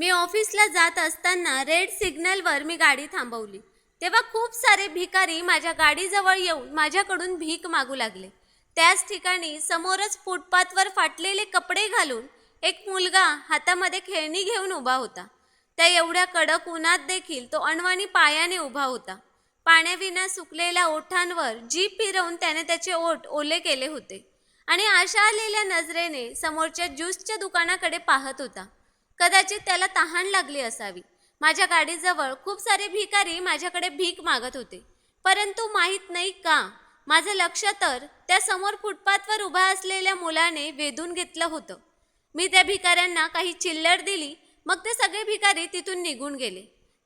मी ऑफिसला जात असताना रेड सिग्नलवर मी गाडी थांबवली. तेव्हा खूप सारे भिकारी माझ्या गाडीजवळ येऊन माझ्याकडून भीक मागू लागले. त्याच ठिकाणी समोरच फुटपाथवर फाटलेले कपडे घालून एक मुलगा हातामध्ये खेळणी घेऊन उभा होता. त्या एवढ्या कडक उन्हात देखील तो अणवाणी पायाने उभा होता. पाण्याविना सुकलेल्या ओठांवर जीप फिरवून त्याने त्याचे ओठ ओले केले होते आणि आशा आलेल्या नजरेने समोरच्या ज्यूसच्या दुकानाकडे पाहत होता. कदाचित त्याला तहान लागली असावी. माझ्या गाडीजवळ खूप सारे भिकारी माझ्याकडे भीक मागत होते. परंतु माहीत नाही का माझं लक्ष तर त्या समोर फुटपाथवर उभा असलेल्या मुलाने वेधून घेतलं होतं. मी त्या भिकाऱ्यांना काही चिल्लर दिली मग ते सगळे भिकारी तिथून निघून गेले.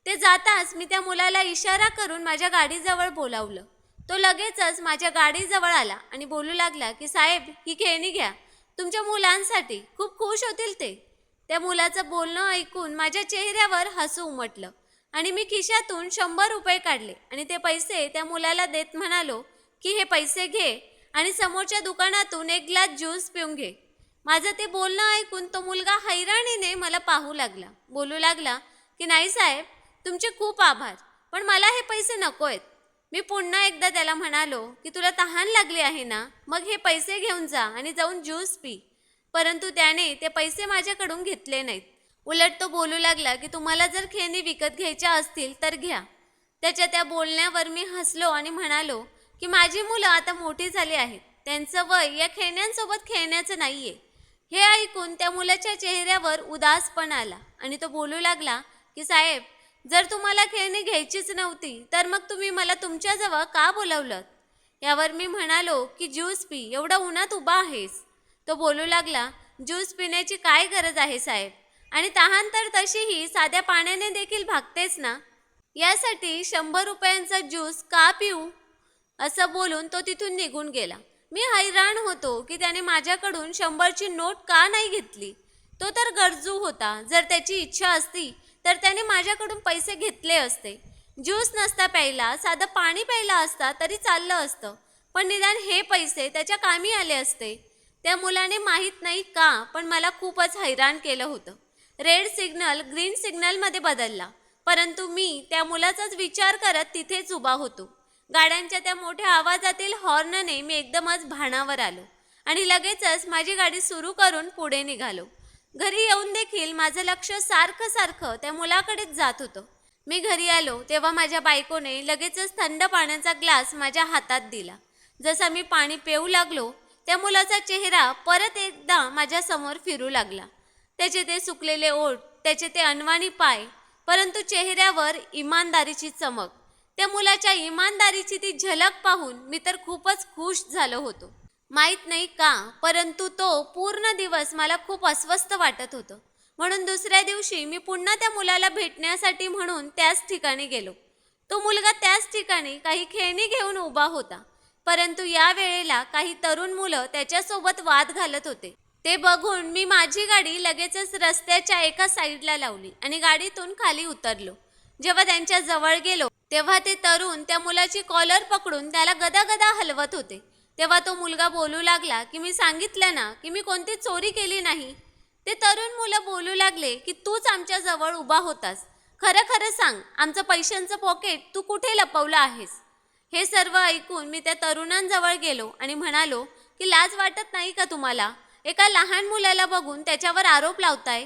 ते जाताच मी त्या मुलाला इशारा करून माझ्या गाडीजवळ बोलावलं. तो लगेचच माझ्या गाडीजवळ आला आणि बोलू लागला की साहेब ही खेळणी घ्या. तुमच्या मुलांसाठी खूप खुश होतील ते. त्या मुलाचं बोलणं ऐकून माझ्या चेहऱ्यावर हसू उमटलं. आणि मी खिशातून शंभर रुपये काढले आणि ते पैसे त्या मुलाला देत म्हणालो की हे पैसे घे आणि समोरच्या दुकानातून एक ग्लास ज्यूस पिऊन घे. माझं ते बोलणं ऐकून तो मुलगा हैराणीने मला पाहू लागला. बोलू लागला की नाही साहेब तुमचे खूप आभार पण मला हे पैसे नको आहेत मी पुन्हा एकदा त्याला म्हणालो की तुला तहान लागली आहे ना? मग हे पैसे घेऊन जा आणि जाऊन ज्यूस पी. परंतु त्याने ते पैसे माझ्याकडून घेतले नाहीत. उलट तो बोलू लागला की तुम्हाला जर खेळणी विकत घ्यायच्या असतील तर घ्या. त्याच्या त्या बोलण्यावर मी हसलो आणि म्हणालो की माझी मुलं आता मोठी झाली आहेत. त्यांचं वय या खेळण्यांसोबत खेळण्याचं नाही आहे हे ऐकून त्या मुलाच्या चेहऱ्यावर उदासपण आला आणि तो बोलू लागला की साहेब जर तुम्हाला खेळणी घ्यायचीच नव्हती तर मग तुम्ही मला तुमच्याजवळ का बोलवलं यावर मी म्हणालो की ज्यूस पी एवढा उन्हात उभा आहेस. तो बोलू लागला ज्यूस पिण्याची काय गरज आहे साहेब? आणि तहान तर तशीही साध्या पाण्याने देखील भागतेच ना? यासाठी शंभर रुपयांचा ज्यूस का पिऊ? असं बोलून तो तिथून निघून गेला. मी हैराण होतो की त्याने माझ्याकडून शंभरची नोट का नाही घेतली? तो तर गरजू होता. जर त्याची इच्छा असती तर त्याने माझ्याकडून पैसे घेतले असते. ज्यूस नसता प्यायला साधं पाणी प्यायला असता तरी चाललं असतं. पण निदान हे पैसे त्याच्या कामी आले असते. त्या मुलाने माहीत नाही का पण मला खूपच हैराण केलं होतं. रेड सिग्नल ग्रीन सिग्नलमध्ये बदलला. परंतु मी त्या मुलाचाच विचार करत तिथेच उभा होतो. गाड्यांच्या त्या मोठ्या आवाजातील हॉर्नने मी एकदमच भाणावर आलो आणि लगेचच माझी गाडी सुरू करून पुढे निघालो. घरी येऊन देखील माझं लक्ष सारखं सारखं त्या मुलाकडेच जात होतं. मी घरी आलो तेव्हा माझ्या बायकोने लगेचच थंड पाण्याचा ग्लास माझ्या हातात दिला. जसा मी पाणी पिऊ लागलो त्या मुलाचा चेहरा परत एकदा माझ्यासमोर फिरू लागला. त्याचे ते सुकलेले ओठ त्याचे ते अनवाणी पाय परंतु चेहऱ्यावर इमानदारीची चमक. त्या मुलाच्या इमानदारीची ती झलक पाहून मी तर खूपच खुश झालो होतो. माहीत नाही का परंतु तो पूर्ण दिवस मला खूप अस्वस्थ वाटत होतं. म्हणून दुसऱ्या दिवशी मी पुन्हा त्या मुलाला भेटण्यासाठी म्हणून त्याच ठिकाणी गेलो. तो मुलगा त्याच ठिकाणी काही खेळणी घेऊन उभा होता. परंतु या वेळेला काही तरुण मुलं त्याच्यासोबत वाद घालत होते. ते बघून मी माझी गाडी लगेचच रस्त्याच्या एका साईडला लावली आणि गाडीतून खाली उतरलो. जेव्हा त्यांच्या जवळ गेलो तेव्हा ते तरुण त्या मुलाची कॉलर पकडून त्याला गदागदा हलवत होते. तेव्हा तो मुलगा बोलू लागला की मी सांगितलं ना की मी कोणती चोरी केली नाही. ते तरुण मुलं बोलू लागले की तूच आमच्या जवळ उभा होतास. खरं खरं सांग आमचं पैशांचं पॉकेट तू कुठे लपवलं आहेस? हे सर्व ऐकून मी त्या तरुणांजवळ गेलो आणि म्हणालो की लाज वाटत नाही का तुम्हाला? एका लहान मुलाला बघून त्याच्यावर आरोप लावताय.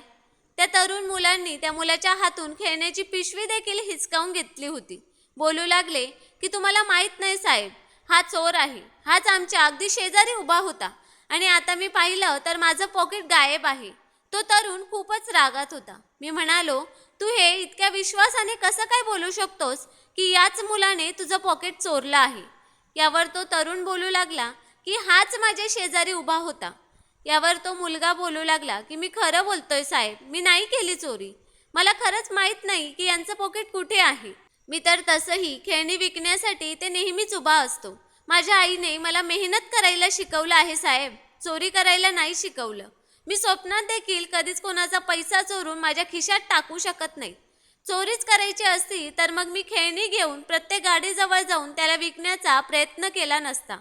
त्या तरुण मुलांनी त्या मुलाच्या हातून खेळण्याची पिशवी देखील हिसकावून घेतली होती. बोलू लागले की तुम्हाला माहीत नाही साहेब हा चोर आहे. हाच आमच्या अगदी शेजारी उभा होता आणि आता मी पाहिलं तर माझं पॉकेट गायब आहे. तो तरुण खूपच रागात होता. मी म्हणालो तू हे इतक्या विश्वासाने कसं काय बोलू शकतोस? की याच मुलाने तुझं पॉकेट चोरलं आहे. यावर तो तरुण बोलू लागला की हाच माझ्या शेजारी उभा होता. यावर तो मुलगा बोलू लागला की मी खरं बोलतोय साहेब मी नाही केली चोरी. मला खरंच माहीत नाही की यांचं पॉकेट कुठे आहे. मी तर तसंही खेळणी विकण्यासाठी ते नेहमीच उभा असतो. माझ्या आईने मला मेहनत करायला शिकवलं आहे साहेब चोरी करायला नाही शिकवलं. मी स्वप्नात देखील कधीच कोणाचा पैसा चोरून माझ्या खिशात टाकू शकत नाही. चोरीच करायची असती तर मग मी खेळणी घेऊन प्रत्येक गाडीजवळ जाऊन त्याला विकण्याचा प्रयत्न केला नसता.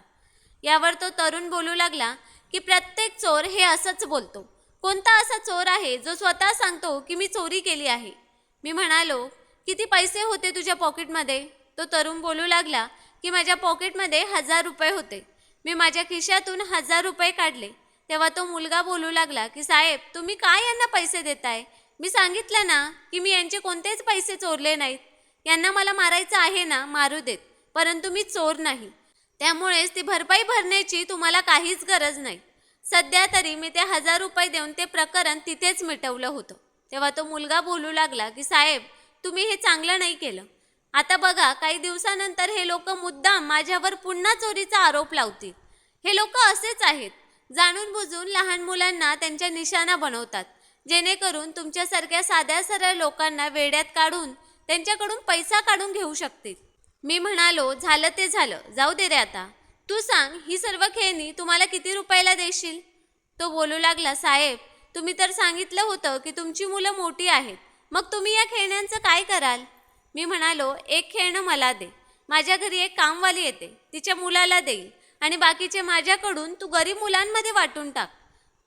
यावर तो तरुण बोलू लागला की प्रत्येक चोर हे असंच बोलतो. कोणता असा चोर आहे जो स्वतः सांगतो की मी चोरी केली आहे? मी म्हणालो किती पैसे होते तुझ्या पॉकेटमध्ये? तो तरुण बोलू लागला की माझ्या पॉकेटमध्ये हजार रुपये होते. मी माझ्या खिशातून हजार रुपये काढले. तेव्हा तो मुलगा बोलू लागला की साहेब तुम्ही काय यांना पैसे देताय? मी सांगितलं ना की मी यांचे कोणतेच पैसे चोरले नाहीत. यांना मला मारायचं आहे ना मारू देत. परंतु मी चोर नाही. त्यामुळेच ती भरपाई भरण्याची तुम्हाला काहीच गरज नाही. सध्या तरी मी ते हजार रुपये देऊन ते प्रकरण तिथेच मिटवलं होतं. तेव्हा तो मुलगा बोलू लागला की साहेब तुम्ही हे चांगलं नाही केलं. आता बघा काही दिवसानंतर हे लोक मुद्दाम माझ्यावर पुन्हा चोरीचा आरोप लावतील. हे लोक असेच आहेत. जाणून बुजून लहान मुलांना त्यांच्या निशाणा बनवतात. जेणेकरून तुमच्यासारख्या साध्या सरळ लोकांना वेड्यात काढून त्यांच्याकडून पैसा काढून घेऊ शकतील. मी म्हणालो झालं ते झालं. जाऊ दे रे आता. तू सांग ही सर्व खेळणी तुम्हाला किती रुपयाला देशील? तो बोलू लागला साहेब तुम्ही तर सांगितलं होतं की तुमची मुलं मोठी आहेत. मग तुम्ही या खेळण्यांचं काय कराल? मी म्हणालो एक खेळणं मला दे. माझ्या घरी एक कामवाली येते. तिच्या मुलाला देईल. आणि बाकीचे माझ्याकडून तू गरीब मुलांमध्ये वाटून टाक.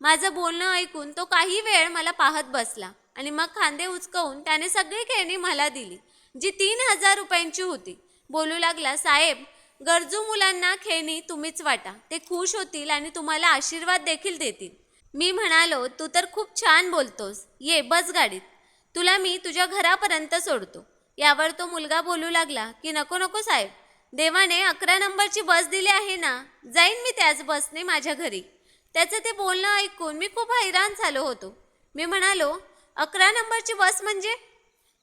माझं बोलणं ऐकून तो काही वेळ मला पाहत बसला आणि मग खांदे उचकवून त्याने सगळी खेळणी मला दिली जी तीन हजार रुपयांची होती. बोलू लागला साहेब गरजू मुलांना खेळणी तुम्हीच वाटा. ते खुश होतील आणि तुम्हाला आशीर्वाद देखील देतील. मी म्हणालो तू तर खूप छान बोलतोस. ये बस गाडीत. तुला मी तुझ्या घरापर्यंत सोडतो. यावर तो मुलगा बोलू लागला की नको नको साहेब. देवाने अकरा नंबरची बस दिली आहे ना? जाईन मी त्याच बसने माझ्या घरी. त्याचं ते बोलणं ऐकून मी खूप हैराण झालो होतो. मी म्हणालो अकरा नंबरची बस म्हणजे?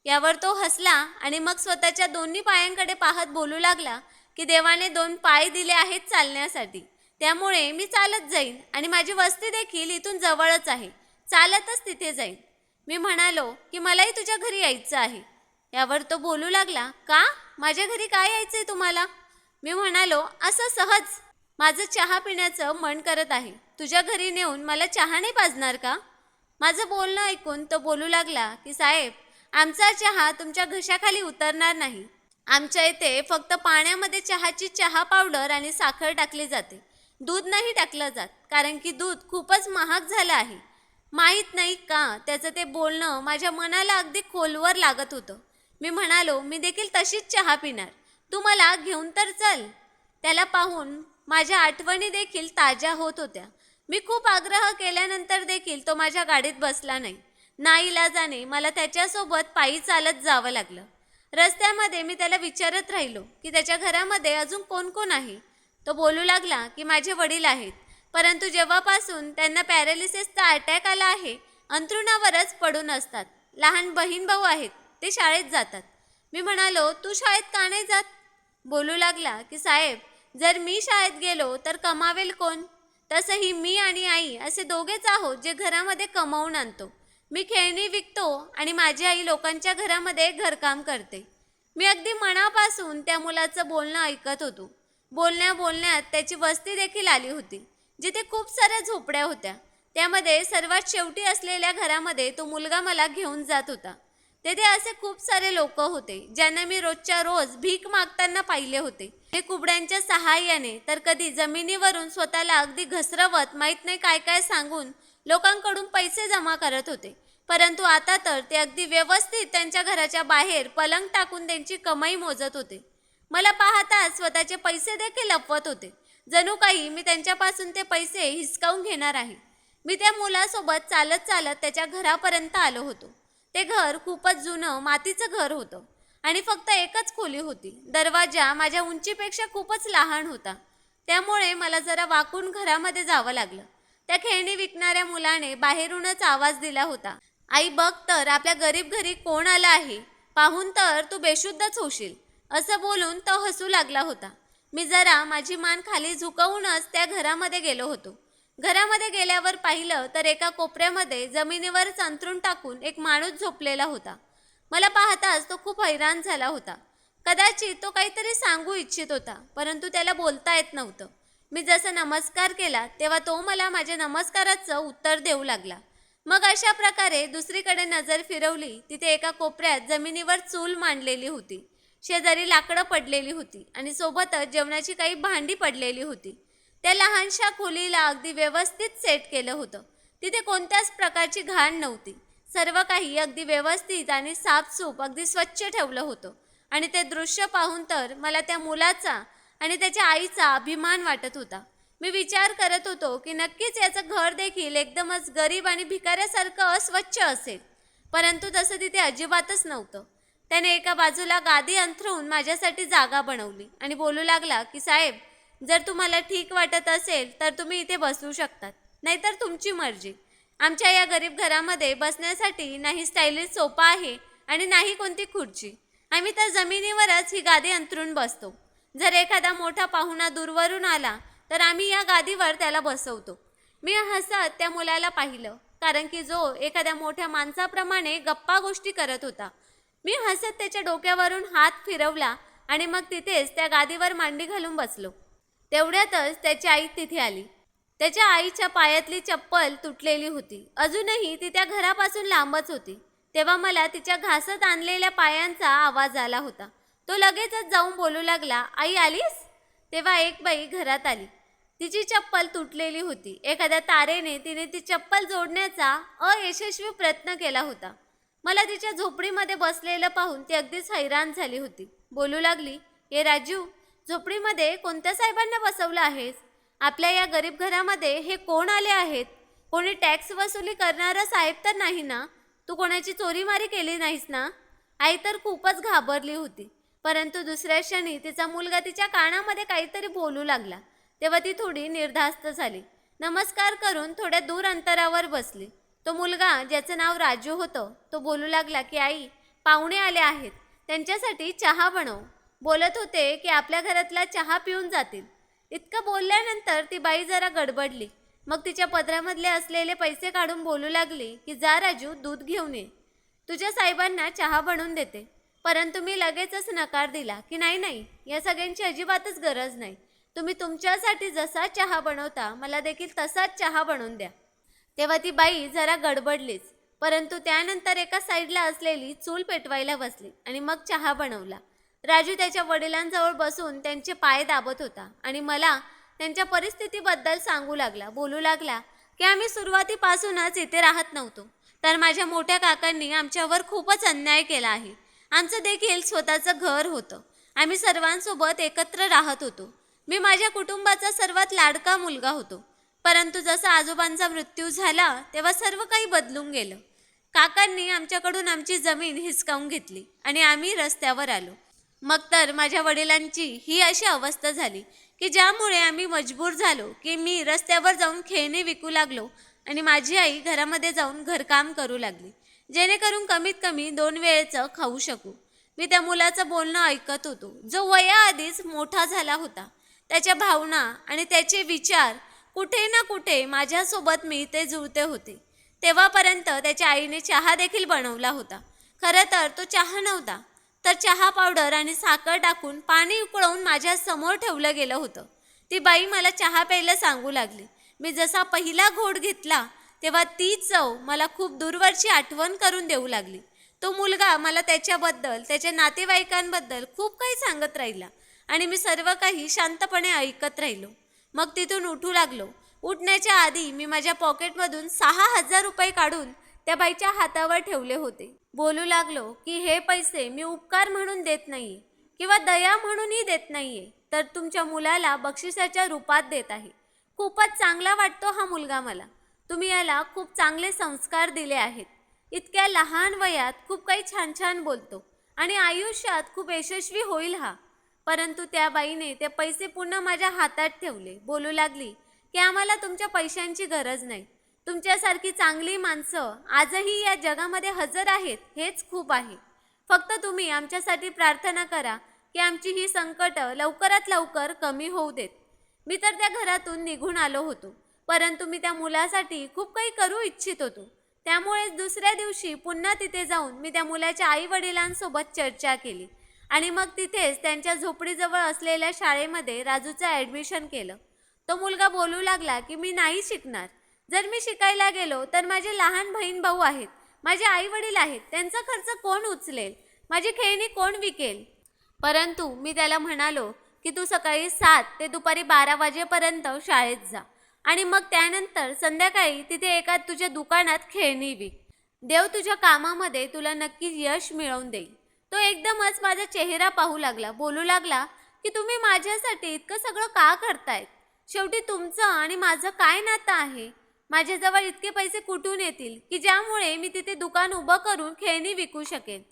यावर तो हसला आणि मग स्वतःच्या दोन्ही पायांकडे पाहत बोलू लागला की देवाने दोन पाय दिले आहेत चालण्यासाठी. त्यामुळे मी चालत जाईन आणि माझी वस्ती देखील इथून जवळच आहे. चालतच तिथे जाईन. मी म्हणालो की मलाही तुझ्या घरी यायचं आहे. यावर तो बोलू लागला का? माझ्या घरी काय यायचं आहे तुम्हाला? मी म्हणालो असं सहज. माझं चहा पिण्याचं मन करत आहे. तुझ्या घरी नेऊन मला चहा नाही पाजणार का? माझं बोलणं ऐकून तो बोलू लागला की साहेब आमचा चहा तुमच्या घशाखाली उतरणार नाही. आमच्या इथे फक्त पाण्यामध्ये चहाची चहा पावडर आणि साखर टाकली जाते. दूध नाही टाकलं जात कारण की दूध खूपच महाग झालं आहे. माहीत नाही का त्याचं ते बोलणं माझ्या मनाला अगदी खोलवर लागत होतं. मी म्हणालो मी देखील तशीच चहा पिणार. तू मला घेऊन तर चल. त्याला पाहून माझ्या आठवणी देखील ताज्या होत होत्या. मी खूप आग्रह केल्यानंतर देखील तो माझ्या गाडीत बसला नाही. नाईलाजाने मला त्याच्यासोबत पायी चालत जावं लागलं. रस्त्यामध्ये मी त्याला विचारत राहिलो की त्याच्या घरामध्ये अजून कोण कोण आहे? तो बोलू लागला की माझे वडील आहेत. परंतु जेव्हापासून त्यांना पॅरालिसिसचा अटॅक आला आहे अंथरुणावरच पडून असतात. लहान बहीण भाऊ आहेत ते शाळेत जातात. मी म्हणालो तू शाळेत का नाही जात? बोलू लागला की साहेब जर मी शाळेत गेलो तर कमावेल कोण? तसंही मी आणि आई असे दोघेच आहोत जे घरामध्ये कमावून आणतो. मी खेळणी विकतो आणि माझी आई लोकांच्या घरामध्ये घरकाम करते. मी अगदी मनापासून त्या मुलाचं बोलणं ऐकत होतो. बोलण्या बोलण्यात त्याची वस्ती देखील आली होती जिथे खूप साऱ्या झोपड्या होत्या. त्यामध्ये सर्वात शेवटी असलेल्या घरामध्ये तो मुलगा मला घेऊन जात होता. तेथे असे खूप सारे लोक होते ज्यांना मी रोजच्या रोज भीक मागताना पाहिले होते. ते कुबड्यांच्या सहाय्याने तर कधी जमिनीवरून स्वतःला अगदी घसरवत माहीत नाही काय काय सांगून लोकांकडून पैसे जमा करत होते. परंतु आता तर ते अगदी व्यवस्थित त्यांच्या घराच्या बाहेर पलंग टाकून त्यांची कमाई मोजत होते. मला पाहताच स्वतःचे पैसे देखील लपवत होते. जणू काही मी त्यांच्यापासून ते पैसे हिसकावून घेणार आहे. मी त्या मुलासोबत चालत चालत त्याच्या घरापर्यंत आलो होतो. ते घर खूपच जुनं मातीचं घर होतं. आणि फक्त एकच खोली होती. दरवाजा माझ्या उंचीपेक्षा खूपच लहान होता. त्यामुळे मला जरा वाकून घरामध्ये जावं लागलं. त्या खेळणी विकणाऱ्या मुलाने बाहेरूनच आवाज दिला होता. आई बघ तर आपल्या गरीब घरी कोण आला आहे? पाहून तर तू बेशुद्धच होशील. असं बोलून तो हसू लागला होता. मी जरा माझी मान खाली झुकवूनच त्या घरामध्ये गेलो होतो. घरामध्ये गेल्यावर पाहिलं तर एका कोपऱ्यामध्ये जमिनीवर अंथरूण टाकून एक माणूस झोपलेला होता. मला पाहताच तो खूप हैराण झाला होता. कदाचित तो काहीतरी सांगू इच्छित होता परंतु त्याला बोलता येत नव्हतं. मी जसं नमस्कार केला तेव्हा तो मला माझ्या नमस्काराचं उत्तर देऊ लागला. मग अशा प्रकारे दुसरीकडे नजर फिरवली तिथे एका कोपऱ्यात जमिनीवर चूल मांडलेली होती. शेजारी लाकडं पडलेली होती आणि सोबतच जेवणाची काही भांडी पडलेली होती. त्या लहानशा खोलीला अगदी व्यवस्थित सेट केलं होतं. तिथे कोणत्याच प्रकारची घाण नव्हती. सर्व काही अगदी व्यवस्थित आणि साफसूफ अगदी स्वच्छ ठेवलं होतं. आणि ते दृश्य पाहून तर मला त्या मुलाचा आणि त्याच्या आईचा अभिमान वाटत होता. मी विचार करत होतो की नक्कीच याचं घर देखील एकदमच गरीब आणि भिकाऱ्यासारखं अस्वच्छ असेल. परंतु तसं तिथे अजिबातच नव्हतं. त्याने एका बाजूला गादी अंथरून माझ्यासाठी जागा बनवली आणि बोलू लागला की साहेब जर तुम्हाला ठीक वाटत असेल तर तुम्ही इथे बसू शकतात. नाहीतर तुमची मर्जी. आमच्या या गरीब घरामध्ये बसण्यासाठी नाही स्टायलिश सोफा आहे आणि नाही कोणती खुर्ची. आम्ही तर जमिनीवरच ही गादी अंतरून बसतो. जर एखादा मोठा पाहुणा दूरवरून आला तर आम्ही या गादीवर त्याला बसवतो. मी हसत त्या मुलाला पाहिलं कारण की जो एखाद्या मोठ्या माणसाप्रमाणे गप्पा गोष्टी करत होता. मी हसत त्याच्या डोक्यावरून हात फिरवला आणि मग तिथेच त्या गादीवर मांडी घालून बसलो. तेवढ्यातच त्याची आई तिथे आली. त्याच्या आईच्या पायातली चप्पल तुटलेली होती. अजूनही ती त्या घरापासून लांबच होती. तेव्हा मला तिच्या घासत आणलेल्या पायांचा आवाज आला होता. तो लगेचच जाऊन बोलू लागला आई आलीस? तेव्हा एक बाई घरात आली. तिची चप्पल तुटलेली होती. एखाद्या तारेने तिने ती चप्पल जोडण्याचा अयशस्वी प्रयत्न केला होता. मला तिच्या झोपडीमध्ये बसलेलं पाहून ती अगदीच हैराण झाली होती. बोलू लागली ये राजू झोपडीमध्ये कोणत्या साहेबांना बसवलं आहेस? आपल्या या गरीब घरामध्ये हे कोण आले आहेत? कोणी टॅक्स वसुली करणारा साहेब तर नाही ना? तू कोणाची चोरीमारी केली नाहीस ना? आई तर खूपच घाबरली होती. परंतु दुसऱ्या क्षणी तिचा मुलगा तिच्या कानामध्ये काहीतरी बोलू लागला. तेव्हा ती थोडी निर्धास्त झाली. नमस्कार करून थोड्या दूर अंतरावर बसली. तो मुलगा ज्याचं नाव राजू होतं तो बोलू लागला की आई पाहुणे आले आहेत. त्यांच्यासाठी चहा बनव. बोलत होते की आपल्या घरातला चहा पिऊन जातील. इतकं बोलल्यानंतर ती बाई जरा गडबडली. मग तिच्या पदरामधले असलेले पैसे काढून बोलू लागली की जा राजू दूध घेऊन ये. तुझ्या साहेबांना चहा बनवून देते. परंतु मी लगेचच नकार दिला की नाही नाही या सगळ्यांची अजिबातच गरज नाही. तुम्ही तुमच्यासाठी जसा चहा बनवता मला देखील तसाच चहा बनवून द्या. तेव्हा ती बाई जरा गडबडलीच. परंतु त्यानंतर एका साईडला असलेली चूल पेटवायला बसली आणि मग चहा बनवला. राजू त्याच्या वडिलांजवळ बसून त्यांचे पाय दाबत होता आणि मला त्यांच्या परिस्थितीबद्दल सांगू लागला बोलू लागला की आम्ही सुरुवातीपासूनच इथे राहत नव्हतो. तर माझ्या मोठ्या काकांनी आमच्यावर खूपच अन्याय केला आहे. आमचं देखील स्वतःचं घर होतं. आम्ही सर्वांसोबत एकत्र राहत होतो. मी माझ्या कुटुंबाचा सर्वात लाडका मुलगा होतो. परंतु जसा आजोबांचा मृत्यू झाला तेव्हा सर्व काही बदलून गेलं. काकांनी आमच्याकडून आमची जमीन हिसकावून घेतली आणि आम्ही रस्त्यावर आलो. मग तर माझ्या वडिलांची ही अशी अवस्था झाली की ज्यामुळे आम्ही मजबूर झालो की मी रस्त्यावर जाऊन खेळणे विकू लागलो आणि माझी आई घरामध्ये जाऊन घरकाम करू लागली जेणेकरून कमीत कमी दोन वेळेचं खाऊ शकू. मी त्या मुलाचं बोलणं ऐकत होतो. जो वयाआधीच मोठा झाला होता त्याच्या भावना आणि त्याचे विचार कुठे ना कुठे माझ्यासोबत मी ते जुळते होते. तेव्हापर्यंत त्याच्या आईने चहा देखील बनवला होता. खरं तर तो चहा नव्हता तर चहा पावडर आणि साखर टाकून पाणी उकळवून माझ्यासमोर ठेवलं गेलं होतं. ती बाई मला चहा प्यायला सांगू लागली. मी जसा पहिला घोट घेतला तेव्हा ती चव मला खूप दूरवरची आठवण करून देऊ लागली. तो मुलगा मला त्याच्याबद्दल त्याच्या नातेवाईकांबद्दल खूप काही सांगत राहिला आणि मी सर्व काही शांतपणे ऐकत राहिलो. मग तिथून उठू लागलो. उठण्याच्या आधी मी माझ्या पॉकेटमधून सहा हजार रुपये काढून त्या बाईच्या हातावर ठेवले होते. बोलू लागलो की हे पैसे मी उपकार म्हणून देत नाही किंवा दया म्हणूनही देत नाहीये तर तुमच्या मुलाला बक्षिसाच्या रूपात देत आहे. खूपच चांगला वाटतो हा मुलगा मला. तुम्ही याला खूप चांगले संस्कार दिले आहेत. इतक्या लहान वयात खूप काही छान छान बोलतो आणि आयुष्यात खूप यशस्वी होईल हा. परंतु त्या बाईने ते पैसे पुन्हा माझ्या हातात ठेवले. बोलू लागली की आम्हाला तुमच्या पैशांची गरज नाही. तुमच्यासारखी चांगली माणसं आजही या जगामध्ये हजर आहेत हेच खूप आहे. फक्त तुम्ही आमच्यासाठी प्रार्थना करा की आमची ही संकट लवकरात लवकर कमी होऊ देत. मी तर त्या घरातून निघून आलो होतो परंतु मी त्या मुलासाठी खूप काही करू इच्छित होतो. त्यामुळेच दुसऱ्या दिवशी पुन्हा तिथे जाऊन मी त्या मुलाच्या आई वडिलांसोबत चर्चा केली आणि मग तिथेच त्यांच्या झोपडीजवळ असलेल्या शाळेमध्ये राजूचं ॲडमिशन केलं. तो मुलगा बोलू लागला की मी नाही शिकणार. जर मी शिकायला गेलो तर माझे लहान बहीण भाऊ आहेत माझे आई वडील आहेत त्यांचा खर्च कोण उचलेल? माझी खेळणी कोण विकेल? परंतु मी त्याला म्हणालो की तू सकाळी सात ते दुपारी बारा वाजेपर्यंत शाळेत जा आणि मग त्यानंतर संध्याकाळी तिथे एका तुझ्या दुकानात खेळणी विक. देव तुझ्या कामामध्ये तुला नक्की यश मिळवून देईल. तो एकदमच माझा चेहरा पाहू लागला बोलू लागला की तुम्ही माझ्यासाठी इतकं सगळं का करतायत? शेवटी तुमचं आणि माझं काय नातं आहे? माझ्याजवळ इतके पैसे कुठून येतील की ज्यामुळे मी तिथे दुकान उभं करून खेळणी विकू शकेन.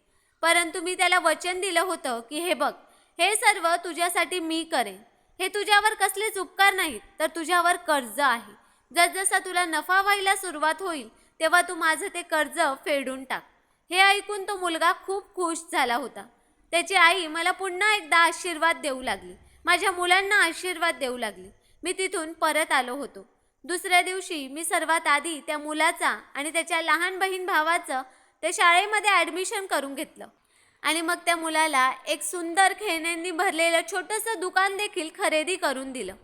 परंतु मी त्याला वचन दिलं होतं की हे बघ हे सर्व तुझ्यासाठी मी करेन. हे तुझ्यावर कसलेच उपकार नाहीत तर तुझ्यावर कर्ज आहे. जसजसा तुला नफा व्हायला सुरुवात होईल तेव्हा तू माझं ते कर्ज फेडून टाक. हे ऐकून तो मुलगा खूप खुश झाला होता. त्याची आई मला पुन्हा एकदा आशीर्वाद देऊ लागली. माझ्या मुलांना आशीर्वाद देऊ लागली. मी तिथून परत आलो होतो. दुसऱ्या दिवशी मी सर्वात आधी त्या मुलाचा आणि त्याच्या लहान बहीण भावाचं त्या शाळेमध्ये ॲडमिशन करून घेतलं. आणि मग त्या मुलाला एक सुंदर खेळण्यांनी भरलेलं छोटंसं दुकान देखील खरेदी करून दिलं.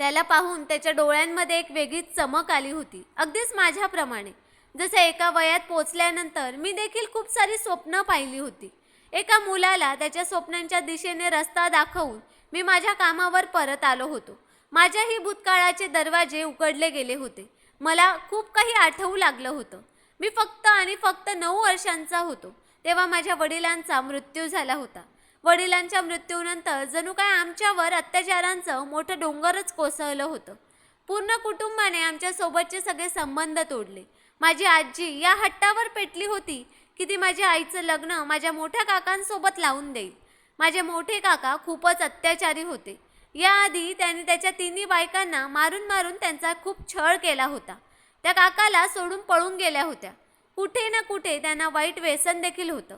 त्याला पाहून त्याच्या डोळ्यांमध्ये एक वेगळीच चमक आली होती अगदीच माझ्याप्रमाणे. जसं एका वयात पोचल्यानंतर मी देखील खूप सारी स्वप्न पाहिली होती. एका मुलाला त्याच्या स्वप्नांच्या दिशेने रस्ता दाखवून मी माझ्या कामावर परत आलो होतो. माझ्याही भूतकाळाचे दरवाजे उघडले गेले होते. मला खूप काही आठवू लागलं होतं. मी फक्त आणि फक्त नऊ वर्षांचा होतो. तेव्हा माझ्या वडिलांचा मृत्यू झाला होता. वडिलांच्या मृत्यूनंतर जणू काय आमच्यावर अत्याचारांचं मोठं डोंगरच कोसळलं होतं. पूर्ण कुटुंबाने आमच्यासोबतचे सगळे संबंध तोडले. माझी आजी या हट्टावर पेटली होती की ती माझ्या आईचं लग्न माझ्या मोठ्या काकांसोबत लावून देईल. माझे मोठे काका खूपच अत्याचारी होते. याआधी त्याने त्याच्या तिन्ही बायकांना मारून मारून त्यांचा खूप छळ केला होता. त्या काकाला सोडून पळून गेल्या होत्या. कुठे ना कुठे त्यांना वाईट व्यसन देखील होतं.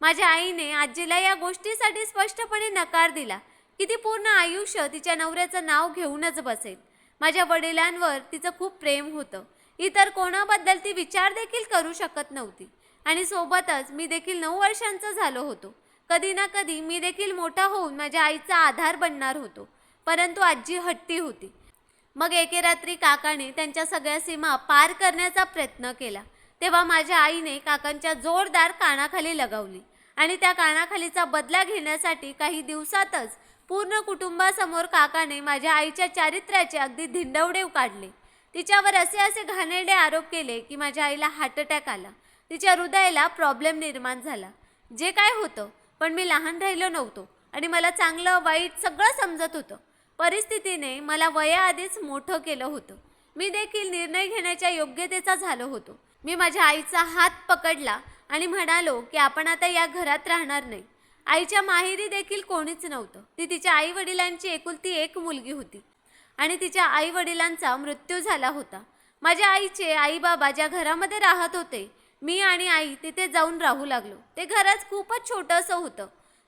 माझ्या आईने आजीला या गोष्टीसाठी स्पष्टपणे नकार दिला की ती पूर्ण आयुष्य तिच्या नवऱ्याचं नाव घेऊनच बसेल. माझ्या वडिलांवर तिचं खूप प्रेम होतं. इतर कोणाबद्दल ती विचार देखील करू शकत नव्हती. आणि सोबतच मी देखील नऊ वर्षांचा झालो होतो. कधी ना कधी मी देखील मोठा होऊन माझ्या आईचा आधार बनणार होतो. परंतु आजी हट्टी होती. मग एके रात्री काकाने त्यांच्या सगळ्या सीमा पार करण्याचा प्रयत्न केला. तेव्हा माझ्या आईने काकांच्या जोरदार कानाखाली लगावली आणि त्या कानाखालीचा बदला घेण्यासाठी काही दिवसातच पूर्ण कुटुंबासमोर काकाने माझ्या आईच्या चारित्र्याचे अगदी धिंडवडेव काढले. तिच्यावर असे असे घाणेरडे आरोप केले की माझ्या आईला हार्ट अटॅक आला. तिच्या हृदयाला प्रॉब्लेम निर्माण झाला. जे काय होतं पण मी लहान राहिलो नव्हतो आणि मला चांगलं वाईट सगळं समजत होतं. परिस्थितीने मला वयाआधीच मोठं केलं होतं. मी देखील निर्णय घेण्याच्या योग्यतेचा झालो होतो. मी माझ्या आईचा हात पकडला आणि म्हणालो की आपण आता या घरात राहणार नाही. आईच्या माहेरी देखील कोणीच नव्हतं. ती तिच्या आई वडिलांची एकुलती एक मुलगी होती आणि तिच्या आई वडिलांचा मृत्यू झाला होता. माझ्या आईचे आई बाबा ज्या घरामध्ये राहत होते मी आणि आई तिथे जाऊन राहू लागलो. ते घरच खूपच छोटंसं होतं.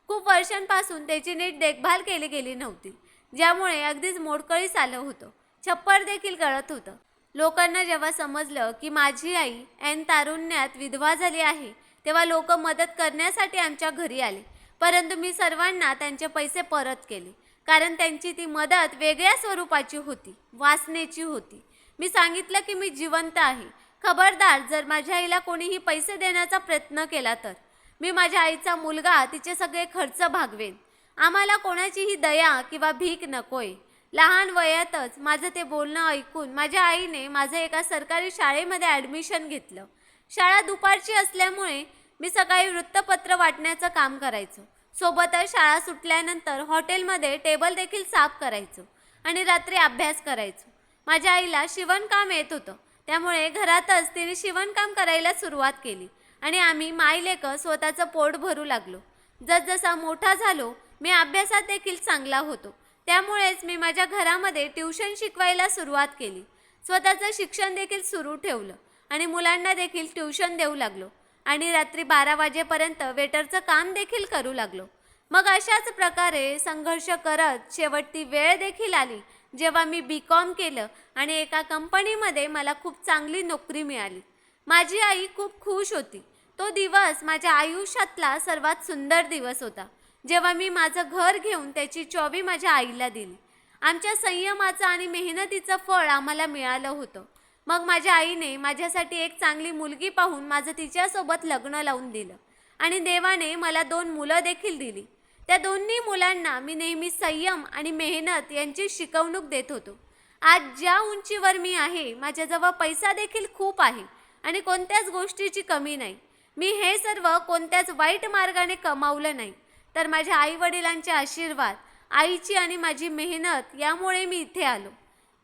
खूप वर्षांपासून त्याची नीट देखभाल केली गेली नव्हती. ज्यामुळे अगदीच मोडकळीस आलं होतं. छप्पर देखील गळत होतं. लोकांना जेव्हा समजलं की माझी आई ऐन तारुण्यात विधवा झाली आहे तेव्हा लोक मदत करण्यासाठी आमच्या घरी आले. परंतु मी सर्वांना त्यांचे पैसे परत केले. कारण त्यांची ती मदत वेगळ्या स्वरूपाची होती वासनेची होती. मी सांगितलं की मी जिवंत आहे. खबरदार जर माझ्या आईला कोणीही पैसे देण्याचा प्रयत्न केला तर. मी माझ्या आईचा मुलगा तिचे सगळे खर्च भागवेन. आम्हाला कोणाचीही दया किंवा भीक नकोय. लहान वयातच माझं ते बोलणं ऐकून माझ्या आईने माझं एका सरकारी शाळेमध्ये ॲडमिशन घेतलं. शाळा दुपारची असल्यामुळे मी सकाळी वृत्तपत्र वाटण्याचं काम करायचो. सोबतच शाळा सुटल्यानंतर हॉटेलमध्ये टेबल देखील साफ करायचो आणि रात्री अभ्यास करायचो. माझ्या आईला शिवणकाम येत होतं. त्यामुळे घरातच तिने शिवणकाम करायला सुरुवात केली आणि आम्ही मायलेक स्वतःचं पोट भरू लागलो. जसजसा मोठा झालो मी अभ्यासात देखील चांगला होतो. त्यामुळेच मी माझ्या घरामध्ये ट्युशन शिकवायला सुरुवात केली. स्वतःचं शिक्षण देखील सुरू ठेवलं आणि मुलांना देखील ट्युशन देऊ लागलो आणि रात्री बारा वाजेपर्यंत वेटरचं काम देखील करू लागलो. मग अशाच प्रकारे संघर्ष करत शेवटची वेळ देखील आली जेव्हा मी बी कॉम केलं आणि एका कंपनीमध्ये मला खूप चांगली नोकरी मिळाली. माझी आई खूप खुश होती. तो दिवस माझ्या आयुष्यातला सर्वात सुंदर दिवस होता. जेव्हा मी माझं घर घेऊन त्याची चॉवी माझ्या आईला दिली. आमच्या संयमाचं आणि मेहनतीचं फळ आम्हाला मिळालं होतं. मग माझ्या आईने माझ्यासाठी एक चांगली मुलगी पाहून माझं तिच्यासोबत लग्न लावून दिलं आणि देवाने मला दोन मुलं देखील दिली. त्या दोन्ही मुलांना मी नेहमी संयम आणि मेहनत यांची शिकवणूक देत होतो. आज ज्या उंचीवर मी आहे माझ्याजवळ पैसा देखील खूप आहे आणि कोणत्याच गोष्टीची कमी नाही. मी हे सर्व कोणत्याच वाईट मार्गाने कमावलं नाही. तर माझ्या आईवडिलांचे आशीर्वाद आईची आणि माझी मेहनत यामुळे मी इथे आलो.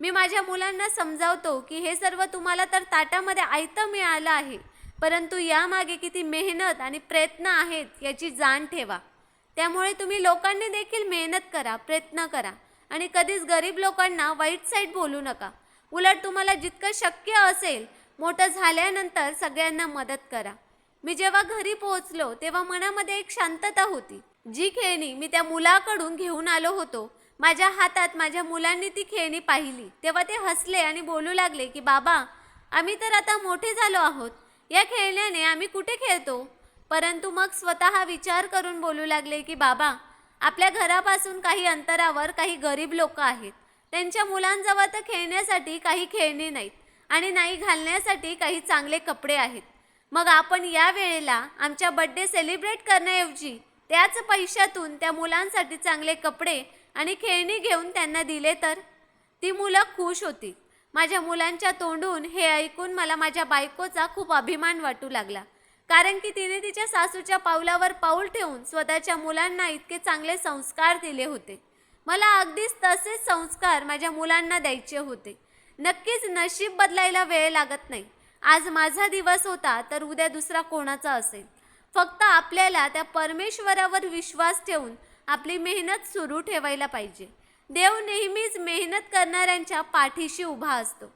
मी माझ्या मुलांना समजावतो की हे सर्व तुम्हाला तर ताटामध्ये आयतं मिळालं आहे परंतु यामागे किती मेहनत आणि प्रयत्न आहेत याची जाण ठेवा. त्यामुळे तुम्ही लोकांनी देखील मेहनत करा प्रयत्न करा आणि कधीच गरीब लोकांना वाईट साईड बोलू नका. उलट तुम्हाला जितकं शक्य असेल मोठं झाल्यानंतर सगळ्यांना मदत करा. मी जेव्हा घरी पोहोचलो तेव्हा मनामध्ये एक शांतता होती. जी खेळणी मी त्या मुलाकडून घेऊन आलो होतो माझ्या हातात माझ्या मुलांनी ती खेळणी पाहिली. तेव्हा ते हसले आणि बोलू लागले की बाबा आम्ही तर आता मोठे झालो आहोत. या खेळण्याने आम्ही कुठे खेळतो? परंतु मग स्वतः विचार करून बोलू लागले की बाबा आपल्या घरापासून काही अंतरावर काही गरीब लोक आहेत. त्यांच्या मुलांजवळ तर खेळण्यासाठी काही खेळणी नाहीत आणि नाही घालण्यासाठी काही चांगले कपडे आहेत. मग आपण या वेळेला आमच्या बड्डे सेलिब्रेट करण्याऐवजी त्याच पैशातून त्या मुलांसाठी चांगले कपडे आणि खेळणी घेऊन त्यांना दिले तर? ती मुलं खुश होती. माझ्या मुलांच्या तोंडून हे ऐकून मला माझ्या बायकोचा खूप अभिमान वाटू लागला. कारण की तिने तिच्या सासूच्या पावलावर पाऊल ठेवून स्वतःच्या मुलांना इतके चांगले संस्कार दिले होते. मला अगदीच तसेच संस्कार माझ्या मुलांना द्यायचे होते. नक्कीच नशीब बदलायला वेळ लागत नाही. आज माझा दिवस होता तर उद्या दुसरा कोणाचा असेल? फक्त आपल्याला त्या परमेश्वरावर विश्वास ठेवून आपली मेहनत सुरू ठेवायला पाहिजे. देव नेहमीच मेहनत करणाऱ्यांच्या पाठीशी उभा असतो.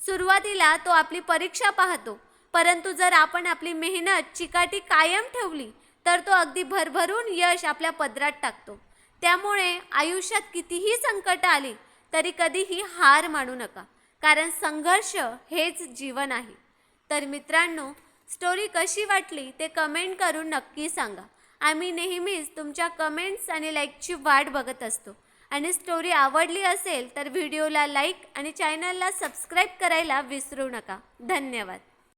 सुरुवातीला तो आपली परीक्षा पाहतो परंतु जर आपण आपली मेहनत चिकाटी कायम ठेवली तर तो अगदी भरभरून यश आपल्या पदरात टाकतो. त्यामुळे आयुष्यात कितीही संकट आली तरी कधीही हार मानू नका कारण संघर्ष हेच जीवन आहे. तर मित्रांनो स्टोरी कशी वाटली ते कमेंट करून नक्की सांगा. आम्ही नेहमीच तुमच्या कमेंट्स आणि लाईकची वाट बघत असतो. आणि स्टोरी आवडली असेल तर व्हिडिओला लाईक आणि चॅनलला सबस्क्राईब करायला विसरू नका. धन्यवाद.